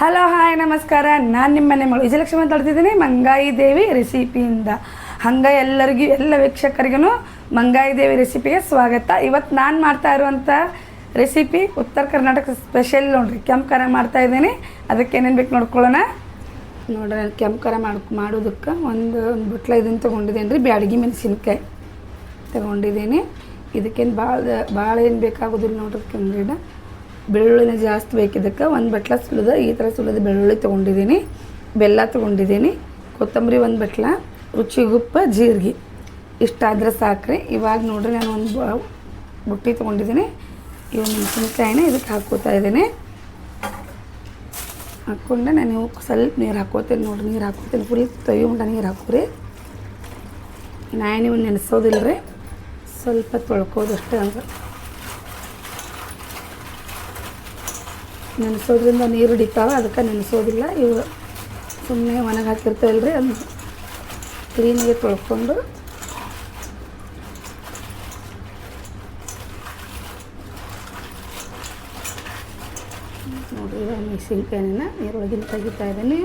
Hello hi ನಮಸ್ಕಾರ. ನಾನು ನಿಮ್ಮ ಮನೆ ಮಗಳು ವಿಜಯಲಕ್ಷ್ಮಿ ಮಾತಾಡ್ತಿದ್ದೀನಿ ಮಂಗಾಯಿ ದೇವಿ ರೆಸಿಪಿಯಿಂದ ಹಂಗೆ ಎಲ್ಲರಿಗೂ, ಎಲ್ಲ ವೀಕ್ಷಕರಿಗೂ ಮಂಗಾಯಿ ದೇವಿ ರೆಸಿಪಿಗೆ ಸ್ವಾಗತ. ಇವತ್ತು ನಾನು ಮಾಡ್ತಾ ಇರುವಂಥ ರೆಸಿಪಿ ಉತ್ತರ ಕರ್ನಾಟಕ ಸ್ಪೆಷಲ್ ನೋಡ್ರಿ. ಕೆಂಪು ಖಾರ ಮಾಡ್ತಾ ಇದ್ದೀನಿ. ಅದಕ್ಕೆ ಏನೇನು ಬೇಕು ನೋಡ್ಕೊಳ್ಳೋಣ? ನೋಡ್ರಿ, ನಾನು ಕೆಂಪು ಖಾರ ಮಾಡ್, ಮಾಡೋದಕ್ಕೆ ಒಂದು ಒಂದು ಬಟ್ಲ ಇದನ್ನು ತೊಗೊಂಡಿದ್ದೀನಿ ರೀ. ಬ್ಯಾಡಗಿ ಮೆಣಸಿನ್ಕಾಯಿ ತಗೊಂಡಿದ್ದೀನಿ. ಇದಕ್ಕೇನು ಭಾಳ ಭಾಳ ಏನು ಬೇಕಾಗೋದಿಲ್ಲ ನೋಡ್ರಿ ಕೆಂಗ್ರಿಡ ಬೆಳ್ಳುಳ್ಳಿನ ಜಾಸ್ತಿ ಬೇಕಿದ್ದಕ್ಕೆ ಒಂದು ಬಟ್ಲ ಸುಲಿದ, ಈ ಥರ ಸುಲಿದ ಬೆಳ್ಳುಳ್ಳಿ ತೊಗೊಂಡಿದ್ದೀನಿ. ಬೆಲ್ಲ ತೊಗೊಂಡಿದ್ದೀನಿ. ಕೊತ್ತಂಬರಿ ಒಂದು ಬಟ್ಲ ರುಚಿಗುಪ್ಪ ಜೀರಿಗೆ. ಇಷ್ಟಾದ್ರೆ ಸಾಕ್ರಿ. ಇವಾಗ ನೋಡ್ರಿ ನಾನು ಒಂದು ಬುಟ್ಟಿ ತೊಗೊಂಡಿದ್ದೀನಿ. ಇವು ಮೆಣಸಿನ್ಕಾಯಿನ ಇದಕ್ಕೆ ಹಾಕ್ಕೋತಾ ಇದ್ದೀನಿ. ಹಾಕ್ಕೊಂಡೆ ನಾನು ಇವು ಸ್ವಲ್ಪ ನೀರು ಹಾಕೋತೇನೆ ನೋಡಿರಿ. ನೀರು ಹಾಕೋತೇನೆ ಫುಲ್ ತೊಯ್ಯುಂಡ ನೀರು ಹಾಕೋರಿ. ನಾನು ನೀವು ನೆನೆಸೋದಿಲ್ಲ ರೀ ಸ್ವಲ್ಪ ತೊಳ್ಕೋದು ಅಷ್ಟೇ ಅಂದ್ರೆ. ನೆನೆಸೋದ್ರಿಂದ ನೀರು ಹಿಡಿತಾವೆ, ಅದಕ್ಕೆ ನೆನೆಸೋದಿಲ್ಲ. ಇವು ಸುಮ್ಮನೆ ಒಣಗಿ ಹಾಕಿರ್ತಾವಲ್ಲ ರೀ ಅದು ಕ್ಲೀನಾಗಿ ತೊಳ್ಕೊಂಡು ನೋಡಿ ಇವಾಗ ಮೆಣಸಿನ್ಕಾಯಿನ ನೀರೊಳಗಿನ ತೆಗಿತಾ ಇದ್ದೀನಿ.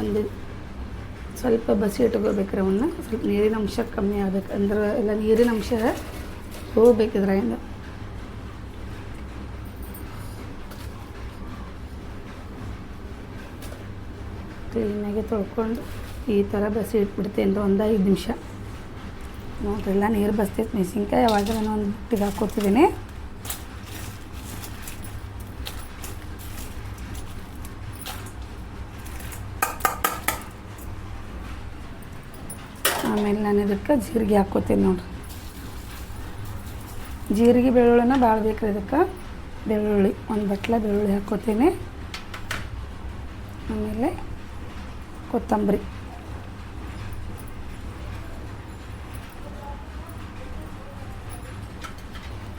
ಒಂದು ಸ್ವಲ್ಪ ಬಸಿ ಇಟ್ಕೋಬೇಕ್ರಿ ಅವನ್ನ. ಸ್ವಲ್ಪ ನೀರಿನ ಅಂಶ ಕಮ್ಮಿ ಆಗ್ಬೇಕು, ಅಂದ್ರೆ ಎಲ್ಲ ನೀರಿನ ಅಂಶ ಹೋಗ್ಬೇಕಿದ್ರಾಗಿಂದ ಕ್ಲೀನಾಗಿ ತೊಳ್ಕೊಂಡು ಈ ಥರ ಬಸಿ ಇಟ್ಬಿಡ್ತೀನಿ ಒಂದು ಐದು ನಿಮಿಷ. ನೋಡ್ರಿ ಎಲ್ಲ ನೀರು ಬಸ್ತೈತೆ ಮೆಣಸಿನ್ಕಾಯಿ ಯಾವಾಗ ನಾನು ಒಂದು ಬುಟ್ಟಿಗೆ ಹಾಕ್ಕೋತಿದ್ದೀನಿ. ಆಮೇಲೆ ನಾನು ಇದಕ್ಕೆ ಜೀರಿಗೆ ಹಾಕ್ಕೋತೀನಿ ನೋಡ್ರಿ. ಜೀರಿಗೆ ಬೆಳ್ಳುಳ್ಳಿನ ಭಾಳ ಬೇಕ್ರಿ ಇದಕ್ಕೆ. ಬೆಳ್ಳುಳ್ಳಿ, ಒಂದು ಬಟ್ಲ ಬೆಳ್ಳುಳ್ಳಿ ಹಾಕ್ಕೋತೀನಿ. ಆಮೇಲೆ ಕೊತ್ತಂಬರಿ.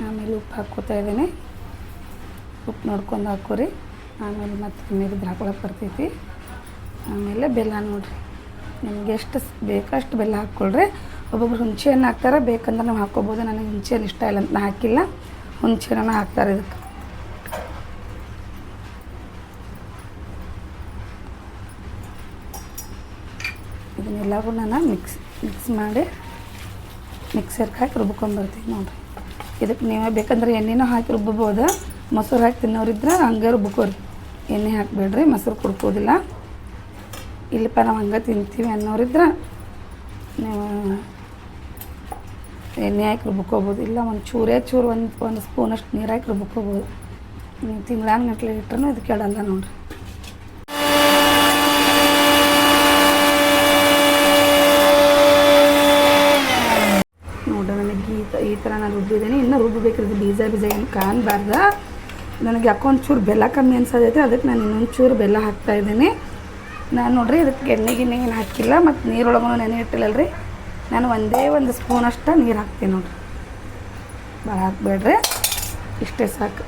ಆಮೇಲೆ ಉಪ್ಪು ಹಾಕ್ಕೋತಾ ಇದ್ದೀನಿ. ಉಪ್ಪು ನೋಡ್ಕೊಂಡು ಹಾಕೋರಿ ಆಮೇಲೆ ಮತ್ತೆ ನೀರಿದ್ದು ಹಾಕೊಳಕ್ಕೆ ಬರ್ತೈತಿ. ಆಮೇಲೆ ಬೆಲ್ಲ ನೋಡಿರಿ. ನಿಮ್ಗೆ ಎಷ್ಟು ಅಷ್ಟು ಬೆಲ್ಲ ಹಾಕ್ಕೊಳ್ರಿ. ಒಬ್ಬೊಬ್ರು ಹುಣಸೆ ಹಣ್ಣು ಹಾಕ್ತಾರೆ, ಬೇಕಂದ್ರೆ ನಾವು ಹಾಕ್ಕೋಬೋದು. ನನಗೆ ಹುಣಸೆ ಹಣ್ಣು ಇಷ್ಟ ಇಲ್ಲ ಅಂತ ನಾ ಹಾಕಿಲ್ಲ. ಹುಣಸೆ ಹಣ್ಣು ಹಾಕ್ತಾರೆ ಇದಕ್ಕೆ. ಇದನ್ನೆಲ್ಲವೂ ನಾನು ಮಿಕ್ಸ್ ಮಿಕ್ಸ್ ಮಾಡಿ ಮಿಕ್ಸರ್ಗೆ ಹಾಕಿ ರುಬ್ಕೊಂಬರ್ತೀನಿ ನೋಡಿರಿ. ಇದಕ್ಕೆ ನೀವೇ ಬೇಕಂದ್ರೆ ಎಣ್ಣೆನೂ ಹಾಕಿ ರುಬ್ಬಬೋದು ಮೊಸರು ಹಾಕಿ ತಿನ್ನೋರಿದ್ರೆ ಹಂಗೆ ರುಬ್ಕೋರಿ. ಎಣ್ಣೆ ಹಾಕಬೇಡ್ರಿ, ಮೊಸರು ಕುಡ್ಕೋದಿಲ್ಲ. ಇಲ್ಲಪ್ಪ ನಾವು ಹಂಗೆ ತಿಂತೀವಿ ಅನ್ನೋರಿದ್ರೆ ನೀವು ಎಣ್ಣೆ ಹಾಕಿ ರುಬ್ಕೋಬೋದು. ಇಲ್ಲ ಒಂದು ಚೂರೇ ಚೂರು ಒಂದು ಒಂದು ಸ್ಪೂನಷ್ಟು ನೀರು ಹಾಕಿ ರುಬ್ಕೋಬೋದು. ನೀವು ತಿಂಗಳಾನ್ಗಟ್ಲೆ ಇಟ್ರೂ ಇದು ಕೆಡಲ್ಲ ನೋಡ್ರಿ ನನಗೆ ಈ ಥರ ನಾನು ರುಬ್ಬಿದ್ದೀನಿ. ಇನ್ನೂ ರುಬ್ಬಬೇಕಿರೋದು ಬೀಜ ಬೀಜ ಏನು ಕಾಣಬಾರ್ದು. ನನಗೆ ಯಾಕೋ ಒಂಚೂರು ಚೂರು ಬೆಲ್ಲ ಕಮ್ಮಿ ಅನ್ಸೋದೈತೆ ಅದಕ್ಕೆ ನಾನು ಇನ್ನೊಂದು ಚೂರು ಬೆಲ್ಲ ಹಾಕ್ತಾ ಇದ್ದೀನಿ. ನಾನು ನೋಡ್ರಿ, ಇದಕ್ಕೆ ಎಣ್ಣೆ ಗಿಣ್ಣೆ ಏನು ಹಾಕಿಲ್ಲ, ಮತ್ತು ನೀರೊಳಗೂ ನೆನೆ ಇಟ್ಟಿಲ್ಲ ರೀ ನಾನು ಒಂದೇ ಒಂದು ಸ್ಪೂನ್ ಸ್ಪೂನಷ್ಟು ನೀರು ಹಾಕ್ತೀನಿ ನೋಡ್ರಿ. ಭಾಳ ಹಾಕ್ಬೇಡ್ರಿ. ಇಷ್ಟೇ ಸಾಕು.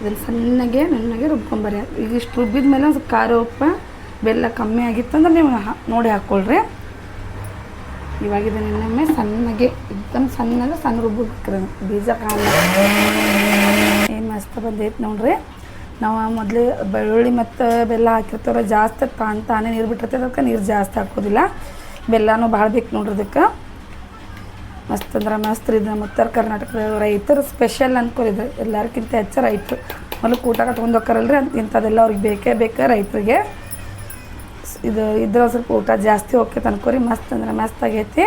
ಇದನ್ನು ಸಣ್ಣಗೆ ನುಣ್ಣಗೆ ರುಬ್ಕೊಂಬರಿ ಈಗ ಇಷ್ಟು ರುಬ್ಬಿದ ಮೇಲೆ ಒಂದು ಖಾರ ಉಪ್ಪು, ಬೆಲ್ಲ ಕಮ್ಮಿ ಆಗಿತ್ತಂದ್ರೆ ನೀವು ನೋಡಿ ಹಾಕ್ಕೊಳ್ರಿ ಇವಾಗ ಇದನ್ನೊಮ್ಮೆ ಸಣ್ಣಗೆ ಇದ್ದಮ್ ಸಣ್ಣ ಸಣ್ಣ ಬೀಜ ಕಾಣ ಏನು ಮಸ್ತ್ ಬಂದೈತೆ ನೋಡ್ರಿ. ನಾವು ಮೊದಲು ಬೆಳ್ಳುಳ್ಳಿ ಮತ್ತು ಬೆಲ್ಲ ಹಾಕಿರ್ತಾರೆ ಜಾಸ್ತಿ ತಾನು ತಾನೇ ನೀರು ಬಿಟ್ಟಿರ್ತೈತೆ, ಅದಕ್ಕೆ ನೀರು ಜಾಸ್ತಿ ಹಾಕೋದಿಲ್ಲ. ಬೆಲ್ಲನೂ ಭಾಳ ಬೇಕು ನೋಡ್ರಿ ಅದಕ್ಕೆ. ಮಸ್ತ್ ಅಂದ್ರೆ ಮಸ್ತ್ ರೀ ನಮ್ಮ ಉತ್ತರ ಕರ್ನಾಟಕದ ರೈತರು ಸ್ಪೆಷಲ್ ಅನ್ಕೊಂಡಿದ್ರು ಎಲ್ಲರಿಗಿಂತ ಹೆಚ್ಚು ರೈತರು. ಮೊದಲು ಊಟ ಕಟ್ಕೊಂಡು ಅಂತ ಇಂಥದ್ದೆಲ್ಲ ಅವ್ರಿಗೆ ಬೇಕೇ ಬೇಕು ರೈತರಿಗೆ. ಇದು ಇದ್ರಲ್ಲಿ ಸ್ವಲ್ಪ ಊಟ ಜಾಸ್ತಿ ಹೋಗ್ತೈತೆ ಅನ್ಕೋರಿ ಮಸ್ತ್ ಅಂದ್ರೆ ಮಸ್ತ್ ಆಗೈತಿ.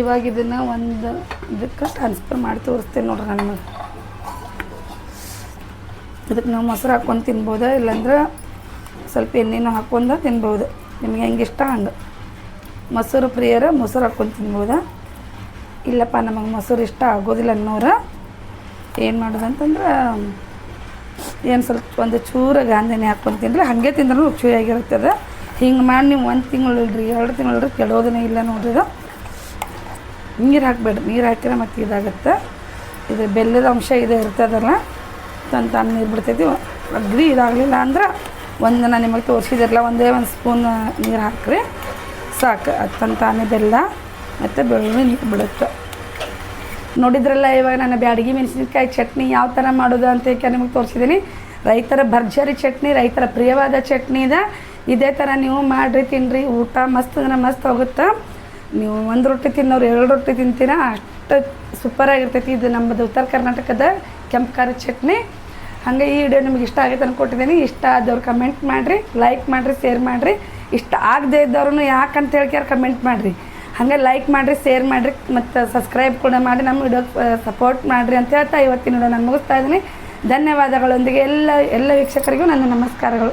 ಇವಾಗ ಇದನ್ನು ಒಂದು ಇದಕ್ಕೆ ಟ್ರಾನ್ಸ್ಫರ್ ಮಾಡಿ ತೋರಿಸ್ತೀನಿ ನೋಡ್ರಿ ನಾನು ನಿಮಗೆ. ಇದಕ್ಕೆ ನಾವು ಮೊಸರು ಹಾಕ್ಕೊಂಡು ತಿನ್ಬೋದು? ಇಲ್ಲಾಂದ್ರೆ ಸ್ವಲ್ಪ ಎಣ್ಣೆನೂ ಹಾಕ್ಕೊಂಡು ತಿನ್ಬೋದು. ನಿಮ್ಗೆ ಹೆಂಗೆ ಇಷ್ಟ ಹಂಗೆ. ಮೊಸರು ಪ್ರಿಯರ ಮೊಸರು ಹಾಕ್ಕೊಂಡು ತಿನ್ಬೋದ? ಇಲ್ಲಪ್ಪ, ನಮಗೆ ಮೊಸರು ಇಷ್ಟ ಆಗೋದಿಲ್ಲ ಅನ್ನೋರ ಏನು ಮಾಡೋದು ಅಂತಂದ್ರೆ ಏನು ಸ್ವಲ್ಪ ಒಂದು ಚೂರ ಗಾಂಧಿನೇ ಹಾಕ್ಕೊಂಡು ತಿನ್ರಿ ಹಾಗೆ ತಿಂದ್ರೂ ರುಚಿಯಾಗಿರ್ತದೆ ಹಿಂಗೆ ಮಾಡಿ ನೀವು ಒಂದು ತಿಂಗಳು ಇಲ್ರಿ ಎರಡು ತಿಂಗಳು ಇಲ್ರಿ ಕೆಡೋದನ್ನೇ ಇಲ್ಲ ನೋಡ್ರಿ ಇದು. ನೀರು ಹಾಕ್ಬೇಡ್ರಿ, ನೀರು ಹಾಕಿದ್ರೆ ಮತ್ತೆ ಇದಾಗುತ್ತೆ. ಇದು ಬೆಲ್ಲದ ಅಂಶ ಇದೆ ಇರ್ತದಲ್ಲ ತನ್ನ ತಾನು ನೀರು ಬಿಡ್ತೈತಿ. ಅಗ್ರಿ ಇದಾಗಲಿಲ್ಲ ಅಂದ್ರೆ ಒಂದು ನಾನು ನಿಮಗೆ ತೋರಿಸಿದಿರಲ್ಲ, ಒಂದೇ ಒಂದು ಸ್ಪೂನ್ ನೀರು ಹಾಕ್ರಿ. ಸಾಕು, ಅದು ತನ್ನ ತಾನೇ ಬೆಲ್ಲ ಮತ್ತು ಬೆಳ್ಳುಳ್ಳಿ ನೀರು ಬಿಡುತ್ತೆ. ನೋಡಿದ್ರಲ್ಲ ಇವಾಗ ನಾನು ಬ್ಯಾಡಗಿ ಮೆಣಸಿನ್ಕಾಯಿ ಚಟ್ನಿ ಯಾವ ಥರ ಮಾಡೋದು ಅಂತ ನಿಮಗೆ ತೋರಿಸಿದ್ದೀನಿ ರೈತರ ಭರ್ಜರಿ ಚಟ್ನಿ, ರೈತರ ಪ್ರಿಯವಾದ ಚಟ್ನಿ ಇದೆ. ಇದೇ ಥರ ನೀವು ಮಾಡಿರಿ ತಿನ್ನಿರಿ ಊಟ ಮಸ್ತ್ ಅಂದ್ರೆ ಮಸ್ತ್ ಹೋಗುತ್ತೆ. ನೀವು ಒಂದು ರೊಟ್ಟಿ ತಿನ್ನೋರು ಎರಡು ರೊಟ್ಟಿ ತಿಂತೀರಾ, ಅಷ್ಟು ಸೂಪರಾಗಿರ್ತೈತಿ ಇದು ನಮ್ಮದು ಉತ್ತರ ಕರ್ನಾಟಕದ ಕೆಂಪು ಖಾರದ ಚಟ್ನಿ. ಹಾಗೆ ಈ ವಿಡಿಯೋ ನಿಮ್ಗೆ ಇಷ್ಟ ಆಗೈತೆ ಅಂದ್ಕೊಟ್ಟಿದ್ದೀನಿ ಇಷ್ಟ ಆದವ್ರು ಕಮೆಂಟ್ ಮಾಡಿರಿ ಲೈಕ್ ಮಾಡಿರಿ ಶೇರ್ ಮಾಡಿರಿ. ಇಷ್ಟ ಆಗದೆ ಇದ್ದವ್ರು ಯಾಕಂತ ಹೇಳ್ಕ್ಯಾರ ಕಮೆಂಟ್ ಮಾಡಿರಿ. ಹಾಗೆ ಲೈಕ್ ಮಾಡಿರಿ ಶೇರ್ ಮಾಡಿರಿ, ಮತ್ತು ಸಬ್ಸ್ಕ್ರೈಬ್ ಕೂಡ ಮಾಡಿ ನಮ್ಮ ವಿಡಿಯೋ ಸಪೋರ್ಟ್ ಮಾಡಿರಿ ಅಂತ ಹೇಳ್ತಾ ಇವತ್ತಿನ ವಿಡಿಯೋ ನಾನು ಮುಗಿಸ್ತಾ ಇದ್ದೀನಿ. ಧನ್ಯವಾದಗಳೊಂದಿಗೆ ಎಲ್ಲ ಎಲ್ಲ ವೀಕ್ಷಕರಿಗೂ ನನ್ನ ನಮಸ್ಕಾರಗಳು.